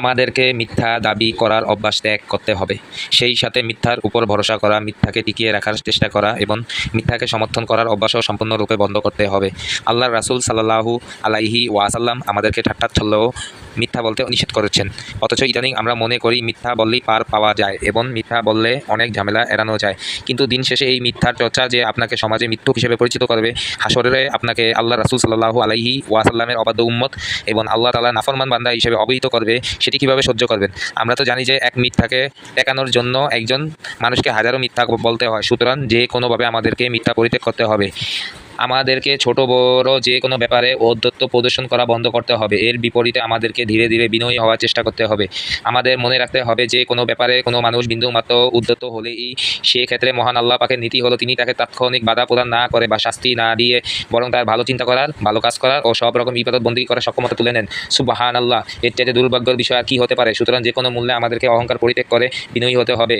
আমাদেরকে মিথ্যা দাবি করার অভ্যাস ত্যাগ করতে হবে। সেই সাথে মিথ্যার উপর ভরসা করা, মিথ্যাকে টিকিয়ে রাখার চেষ্টা করা এবং মিথ্যাকে সমর্থন করার অভ্যাসও সম্পূর্ণরূপে বন্ধ করতে হবে। আল্লাহ রাসুল সাল্লাহু আলাইহি ওয়াসাল্লাম আমাদেরকে ঠাট্টা ঠাট্টাচ্ছল্য মিথ্যা বলতে নিষেধ করেছেন। অথচ ইদানিং আমরা মনে করি মিথ্যা বললেই পার পাওয়া যায় এবং মিথ্যা বললে অনেক ঝামেলা এড়ানো যায়। কিন্তু দিন শেষে এই মিথ্যার চর্চা যে আপনাকে সমাজে মিথ্যুক হিসেবে পরিচিত করবে হাসরে আপনাকে আল্লাহ রাসুল সাল্লাহু আলাইহি ওয়াসাল্লামের অবাধ্য উম্মত এবং আল্লাহ তালা নাফরমান বান্দা হিসেবে অবহিত করবে, সেটি কীভাবে সহ্য করবেন? আমরা তো জানি যে এক মিথ্যাকে টেকানোর জন্য একজন মানুষকে হাজারো মিথ্যা বলতে হয়। সুতরাং যে কোনোভাবে আমাদেরকে মিথ্যা পরিত্যাগ করতে হবে। আমাদেরকে ছোট, বড় যে কোনো ব্যাপারে ঔদ্ধত্য প্রদর্শন করা বন্ধ করতে হবে। এর বিপরীতে আমাদেরকে ধীরে ধীরে বিনয়ী হওয়ার চেষ্টা করতে হবে। আমাদের মনে রাখতে হবে যে কোনো ব্যাপারে কোনো মানুষ বিন্দুমাত্র উদ্যত হলেই সেক্ষেত্রে মহান আল্লাহ পাকের নীতি হলো তিনি তাকে তাৎক্ষণিক বাধা প্রদান না করে বা শাস্তি না দিয়ে বরং তার ভালো চিন্তা করার, ভালো কাজ করার ও সব রকম বিপদ বন্দী করার সক্ষমতা তুলে নেন। সুবাহান আল্লাহ এর চাইতে দুর্ভাগ্যের বিষয় আর কী হতে পারে? সুতরাং যে কোনো মূল্যে আমাদেরকে অহংকার পরিত্যাগ করে বিনয়ী হতে হবে।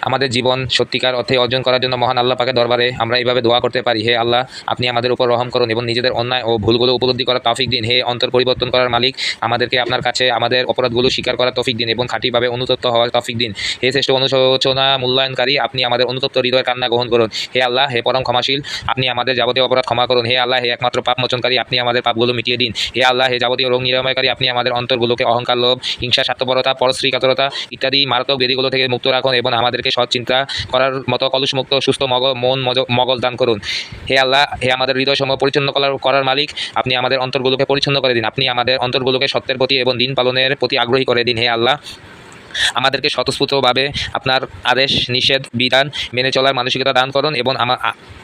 আমাদের জীবন সত্যিকার অর্থে অর্জন করার জন্য মহান আল্লাহ পাকে দরবারে আমরা এইভাবে দোয়া করতে পারি। হে আল্লাহ, আপনি আমাদের উপর রহম করুন এবং নিজেদের অন্যায় ও ভুলগুলো উপলব্ধি করার তৌফিক দিন। হে অন্তর পরিবর্তন করার মালিক, আমাদেরকে আপনার কাছে, আমাদের অপরাধগুলো স্বীকার করার তৌফিক দিন এবং খাঁটিভাবে অনুতপ্ত হওয়ার তৌফিক দিন। হে শ্রেষ্ঠ অনুশোচনা মূল্যায়নকারী, আপনি আমাদের অনুতপ্ত হৃদয়ের কান্না গ্রহণ করুন। হে আল্লাহ, হে পরম ক্ষমাশীল, আপনি আমাদের যাবতীয় অপরাধ ক্ষমা করুন। হে আল্লাহ, হে একমাত্র পাপ মোচনকারী, আপনি আমাদের পাপগুলো মিটিয়ে দিন। হে আল্লাহ, হে যাবতীয় রোগ নিরাময়কারী, আপনি আমাদের অন্তরগুলোকে অহংকার, লোভ, হিংসা, স্বার্থপরতা পরশ্রীকাতরতা ইত্যাদি মারাত্মক বেদিগুলো থেকে মুক্ত রাখুন এবং আমাদেরকে সৎ চিন্তা করার মতো কলুষমুক্ত, সুস্থ মগ মন মগজ দান করুন। হে আল্লাহ, হে আমাদের হৃদয় সমূহ পরিচ্ছন্ন করার করার মালিক, আপনি আমাদের অন্তরগুলোকে পরিচ্ছন্ন করে দিন। আপনি আমাদের অন্তরগুলোকে সত্যের প্রতি এবং দিন পালনের প্রতি আগ্রহী করে দিন, হে আল্লাহ। আমাদেরকে স্বতঃস্ফূর্তভাবে আপনার আদেশ, নিষেধ, বিধান মেনে চলার মানসিকতা দান করুন এবং আমার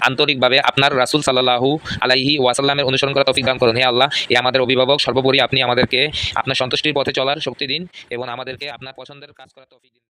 আন্তরিকভাবে আপনার রাসুল সাল্লাহু আলাইহি ওয়াসাল্লামের অনুসরণ করা তফিক দান করুন, হে আল্লাহ। এ আমাদের অভিভাবক, সর্বোপরি আপনি আমাদেরকে আপনার সন্তুষ্টির পথে চলার শক্তি দিন এবং আমাদেরকে আপনার পছন্দের কাজ করার তফিক দিন।